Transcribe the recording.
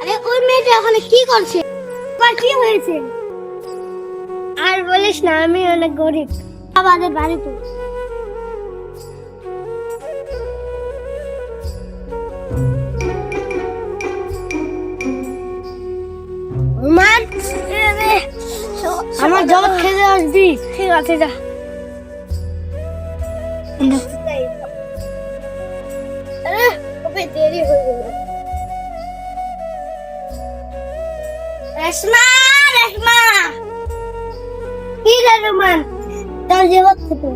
আরে ওই মেয়েটা ওখানে কি করছে? তোমার কি হয়েছে? আর বলিস না আমি অনেক গরিব। আমাদের বাড়িতে আমার জবাব খেতে আসবি। ঠিক আছে যা। দেরি হয়ে গেল। রেশমা রেশমা কি রে রোমান? তোর জীবন থেকে